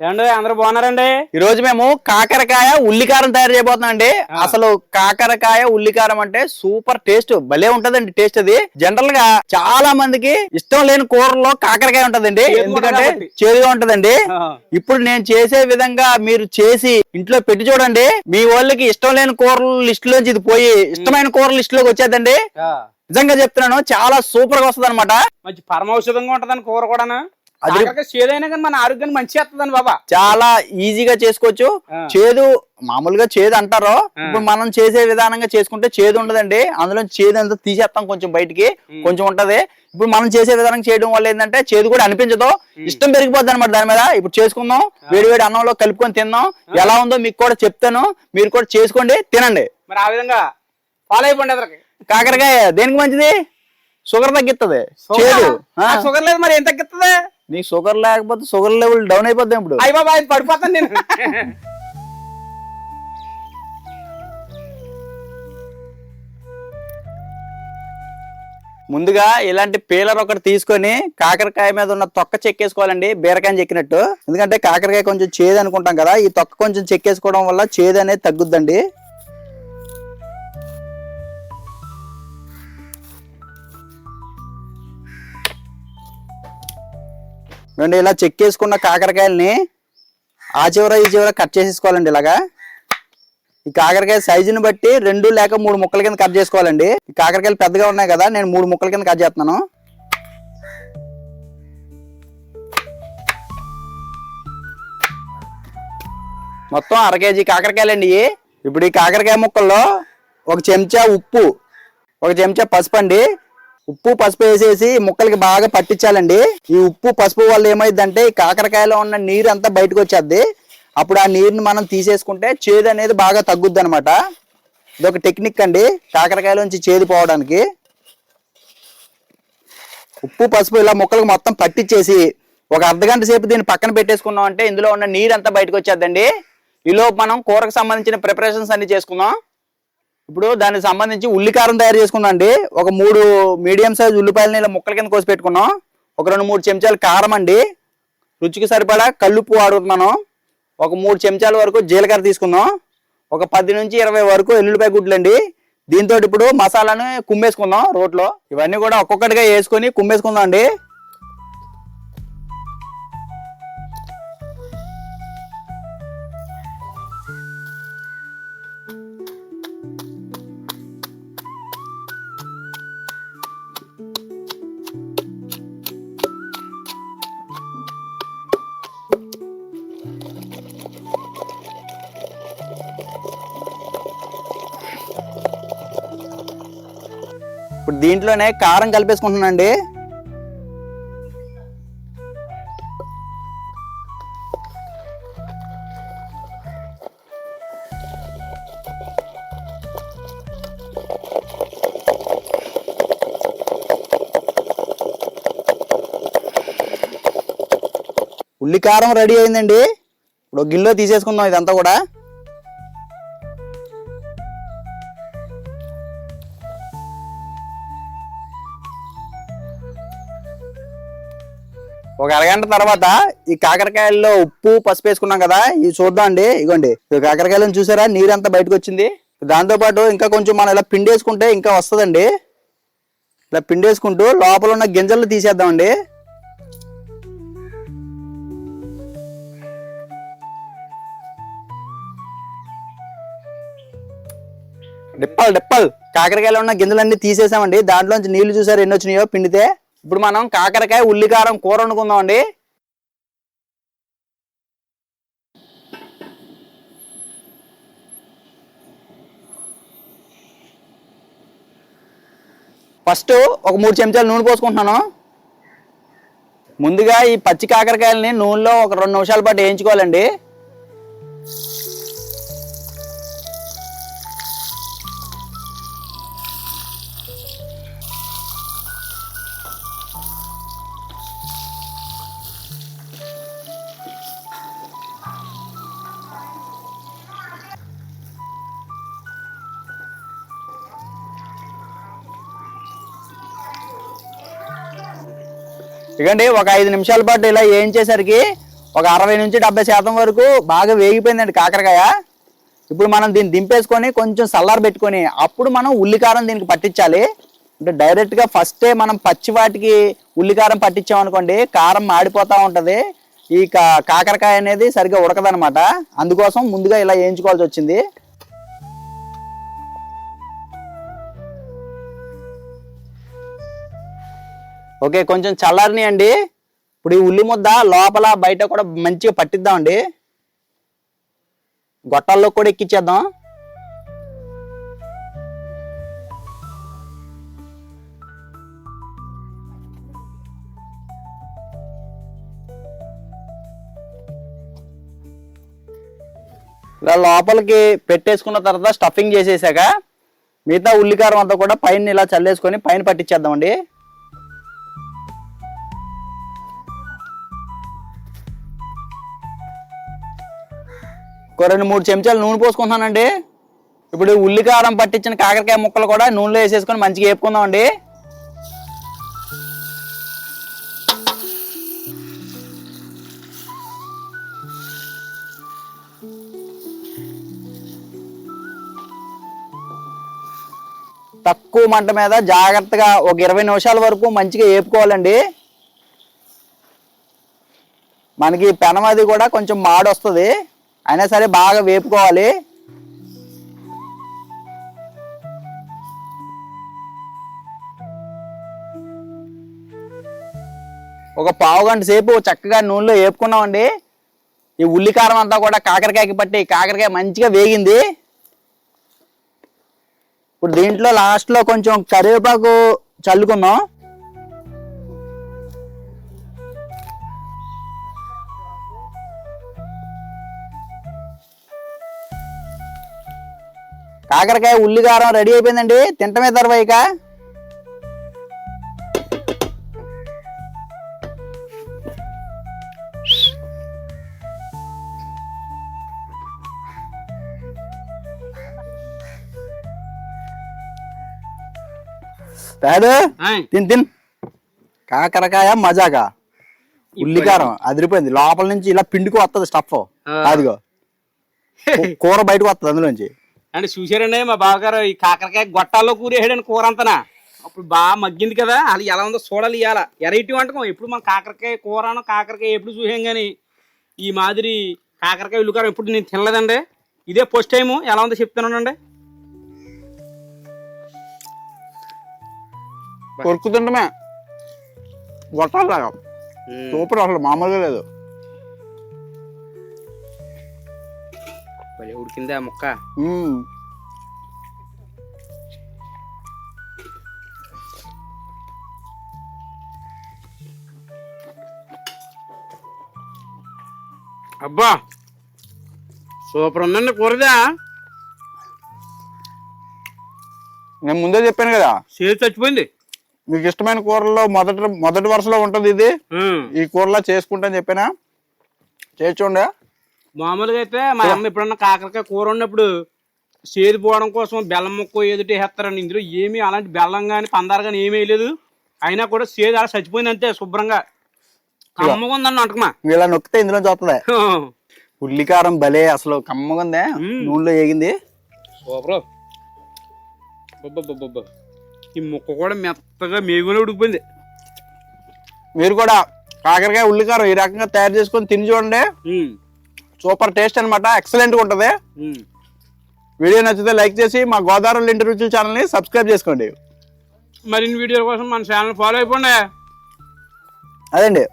ఏమండి అందరూ బాగున్నారండి? ఈ రోజు మేము కాకరకాయ ఉల్లికారం తయారు చేయబోతున్నాం అండి అసలు కాకరకాయ ఉల్లికారం అంటే సూపర్ టేస్ట్ భలే ఉంటదండి టేస్ట్ అది. జనరల్గా చాలా మందికి ఇష్టం లేని కూరల్లో కాకరకాయ ఉంటదండి. ఎందుకంటే. చేదుగా ఉంటదండి. ఇప్పుడు నేను చేసే విధంగా మీరు చేసి ఇంట్లో పెట్టి చూడండి. మీ వాళ్ళకి ఇష్టం లేని కూరల లిస్ట్ లోంచి ఇది పోయి ఇష్టమైన కూరల లిస్ట్లోకి వచ్చేదండి నిజంగా చెప్తున్నాను చాలా సూపర్గా వస్తుంది అనమాట మంచి పరమౌషధంగా ఉంటదని కూర కాకరకాయ చేదైనా కానీ మన ఆరోగ్యాన్ని మంచి చేస్తుందని బాబా. చాలా ఈజీగా చేసుకోవచ్చు. చేదు మామూలుగా చేదు అంటారు. ఇప్పుడు మనం చేసే విధానంగా చేసుకుంటే చేదు ఉండదండి. అందులో చేదు అంతా తీసేస్తాం కొంచెం బయటికి కొంచెం ఉంటది. ఇప్పుడు మనం చేసే విధానం చేయడం వల్ల ఏంటంటే చేదు కూడా అనిపించదు. ఇష్టం పెరిగిపోద్ది అనమాట దాని మీద. ఇప్పుడు చేసుకుందాం వేడి వేడి అన్నంలో కలుపుకొని తిందాం. ఎలా ఉందో మీకు కూడా చెప్తాను. మీరు కూడా చేసుకోండి తినండి. మరి ఆ విధంగా ఫాలో అయిపోండి కాకరకాయ దేనికి మంచిది? షుగర్ తగ్గిస్తుంది. షుగర్ లేదు మరి ఏం తగ్గిస్తుంది నీకు షుగర్ లేకపోతే షుగర్ లెవెల్ డౌన్ అయిపోద్ది ఇప్పుడు. అయ్యి బాబా పడిపోతాను నేను. ముందుగా ఇలాంటి పీలర్ ఒకటి తీసుకొని కాకరకాయ మీద ఉన్న తొక్క చెక్కేసుకోవాలండి బీరకాయని చెక్కినట్టు ఎందుకంటే కాకరకాయ కొంచెం చేదు అనుకుంటాం కదా ఈ తొక్క కొంచెం చెక్కేసుకోవడం వల్ల చేదు అనేది తగ్గుద్దండి. రెండు ఇలా చెక్కేసుకున్న కాకరకాయలని ఆ చివర ఈ చివర కట్ చేసేసుకోవాలండి ఇలాగా. ఈ కాకరకాయ సైజుని బట్టి రెండు లేక మూడు ముక్కల కింద కట్ చేసుకోవాలండి. ఈ కాకరకాయలు పెద్దగా ఉన్నాయి కదా నేను మూడు ముక్కల కింద కట్ చేస్తున్నాను. మొత్తం అర కేజీ కాకరకాయలండి ఇప్పుడు ఈ కాకరకాయ ముక్కల్లో ఒక చెంచా ఉప్పు ఒక చెంచా పసుపు అండి. ఉప్పు పసుపు వేసేసి ముక్కలకి బాగా పట్టించాలండి. ఈ ఉప్పు పసుపు వల్ల ఏమైందంటే ఈ కాకరకాయలో ఉన్న నీరు అంతా బయటకు వచ్చేద్ది. అప్పుడు ఆ నీరుని మనం తీసేసుకుంటే చేదు అనేది బాగా తగ్గుద్ది అనమాట ఇదొక టెక్నిక్ అండి కాకరకాయలోంచి చేదు పోవడానికి. ఉప్పు పసుపు ఇలా ముక్కలకు మొత్తం పట్టించేసి ఒక అర్ధగంట సేపు దీన్ని పక్కన పెట్టేసుకున్నాం అంటే ఇందులో ఉన్న నీరు అంతా బయటకు వచ్చేద్దండి. ఈలో మనం కూరకు సంబంధించిన ప్రిపరేషన్స్ అన్ని చేసుకుందాం. ఇప్పుడు దానికి సంబంధించి ఉల్లికారం తయారు చేసుకుందాం అండి ఒక మూడు మీడియం సైజ్ ఉల్లిపాయలని ఇలా ముక్కల కింద కోసి పెట్టుకున్నాం. ఒక రెండు మూడు చెంచాలు కారం అండి. రుచికి సరిపడా కల్లుప్పు వాడుతున్నాను. ఒక మూడు చెంచాల వరకు జీలకర్ర తీసుకుందాం. ఒక పది నుంచి ఇరవై వరకు ఎల్లుల్లిపాయ గుడ్లు అండి దీంతో ఇప్పుడు మసాలాను కుమ్మేసుకుందాం రోట్లో. ఇవన్నీ కూడా ఒక్కొక్కటిగా వేసుకొని కుమ్మేసుకుందాం అండి. ఇప్పుడు దీంట్లోనే కారం కలిపేసుకుంటున్నానండి. ఉల్లి కారం రెడీ అయిందండి. ఇప్పుడు ఒక తీసేసుకుందాం ఇదంతా కూడా. ఒక అరగంట తర్వాత ఈ కాకరకాయల్లో ఉప్పు పసుపు వేసుకున్నాం కదా ఇవి చూద్దాం అండి. ఇగోండి. ఈ కాకరకాయలను చూసారా? నీరంతా బయటకు వచ్చింది. దాంతో పాటు ఇంకా కొంచెం మనం ఇలా పిండి వేసుకుంటే ఇంకా వస్తుందండి. ఇలా పిండి వేసుకుంటూ లోపల ఉన్న గింజలు తీసేద్దామండి డిప్పల్ డిప్పల్. కాకరకాయలో ఉన్న గింజలన్నీ తీసేసామండి. దాంట్లోంచి నీళ్ళు చూసారు ఎన్ని వచ్చినాయో పిండితే? ఇప్పుడు మనం కాకరకాయ ఉల్లికారం కూర వండుకుందాం అండి ఫస్ట్ ఒక మూడు చెంచాలు నూనె పోసుకుంటున్నాను. ముందుగా ఈ పచ్చి కాకరకాయలని నూనెలో ఒక రెండు నిమిషాల పాటు వేయించుకోవాలండి. ఇకండి ఒక ఐదు నిమిషాల పాటు ఇలా వేయించేసరికి ఒక అరవై నుంచి డెబ్బై శాతం వరకు బాగా వేగిపోయిందండి కాకరకాయ. ఇప్పుడు మనం దీన్ని దింపేసుకొని కొంచెం సల్లార పెట్టుకొని అప్పుడు మనం ఉల్లికారం దీనికి పట్టించాలి. అంటే డైరెక్ట్గా ఫస్టే మనం పచ్చి వాటికి ఉల్లికారం పట్టించామనుకోండి కారం మాడిపోతూ ఉంటుంది. ఈ కా- కాకరకాయ అనేది సరిగ్గా ఉడకదనమాట. అందుకోసం ముందుగా ఇలా వేయించుకోవాల్సి వచ్చింది. ఓకే కొంచెం చల్లారని అండి ఇప్పుడు ఈ ఉల్లి ముద్ద లోపల బయట కూడా మంచిగా పట్టిద్దామండి. గొట్టాల్లో కూడా ఎక్కిచ్చేద్దాం. ఇలా లోపలికి పెట్టేసుకున్న తర్వాత స్టఫింగ్ చేసేసాక మిగతా ఉల్లికారం అంతా కూడా పైన ఇలా చల్లేసుకొని పైన పట్టించేద్దామండి ఒక రెండు మూడు చెంచాలు నూనె పోసుకుంటున్నానండి. ఇప్పుడు ఉల్లికారం పట్టించిన కాకరకాయ ముక్కలు కూడా నూనెలో వేసేసుకొని మంచిగా వేపుకుందామండి. తక్కువ మంట మీద జాగ్రత్తగా ఒక ఇరవై నిమిషాల వరకు మంచిగా వేపుకోవాలండి. మనకి పెనం అది కూడా కొంచెం మాడొస్తుంది. అయినా సరే బాగా వేపుకోవాలి. ఒక పావు గంట సేపు చక్కగా నూనెలో వేపుకున్నామండి. ఈ ఉల్లికారం అంతా కూడా కాకరకాయకి పట్టి కాకరకాయ మంచిగా వేగింది. ఇప్పుడు దీంట్లో లాస్ట్లో కొంచెం కరివేపాకు చల్లుకుందాం. కాకరకాయ ఉల్లికారం రెడీ అయిపోయిందండి. తింటమే తర్వాయిక ఆయ్. తిన్ తిన్. కాకరకాయ మజాగా ఉల్లికారం అదిరిపోయింది. లోపల నుంచి ఇలా పిండుకు వస్తుంది స్టఫ్. అదిగో. కూర బయటకు వస్తుంది అందులోంచి. అంటే చూసారండి మా బావగారు ఈ కాకరకాయ గొట్టాల్లో కూరేసాడని కూర అంతనా అప్పుడు బాగా మగ్గింది కదా అది ఎలా ఉందో చూడాలి ఇవాళ ఎరైటీ వంటకం ఎప్పుడు మనం కాకరకాయ కూరను కాకరకాయ ఎప్పుడు చూసాం కానీ ఈ మాదిరి కాకరకాయ ఉల్లికారం ఎప్పుడు నేను తినలేదండి. ఇదే ఫస్ట్ టైం ఎలా ఉందో చెప్తానండి కొరుకుతుండమే గొట్టాలాగా సూపర్ అసలు మామూలుగా లేదు. ఉడికిందే ఆ ముక్క. అబ్బా! సూపర్ ఉందండి కూరదా? నేను ముందే చెప్పాను కదా. చేతి చచ్చిపోయింది. మీకు ఇష్టమైన కూరల్లో మొదటి మొదటి వరుసలో ఉంటుంది ఇది. ఈ కూరలో చేసుకుంటాను చెప్పానా? చేర్చోండి మామూలుగా అయితే మా అమ్మ ఎప్పుడన్నా కాకరకాయ కూర ఉన్నప్పుడు చేదు పోవడం కోసం బెల్లం ముక్క ఏదిటి వేస్తారండి. ఇందులో ఏమీ అలాంటి బెల్లం కానీ పందారు కానీ ఏమీ వేయలేదు. అయినా కూడా చేదు అలా చచ్చిపోయింది అంతే శుభ్రంగా. కమ్మగా ఉందండి వంటకమా ఇలా నొక్కితే ఇందులో వస్తుంది. ఉల్లికారం భలే అసలు కమ్మగా ఉందే. మ్మ్. నూనెలో ఏగింది. సూపర్ ఈ ముక్క కూడా మెత్తగా మేగులో ఉడికిపోయింది. మీరు కూడా కాకరకాయ ఉల్లికారం ఈ రకంగా తయారు చేసుకొని తిని చూడండి. సూపర్ టేస్ట్ అనమాట ఎక్సలెంట్గా ఉంటుంది. వీడియో నచ్చితే లైక్ చేసి మా గోదావరి ఇంటి రుచుల ఛానల్ని సబ్స్క్రైబ్ చేసుకోండి మరిన్ని వీడియోల కోసం మన ఛానల్ ఫాలో అయిపోండి అదండి.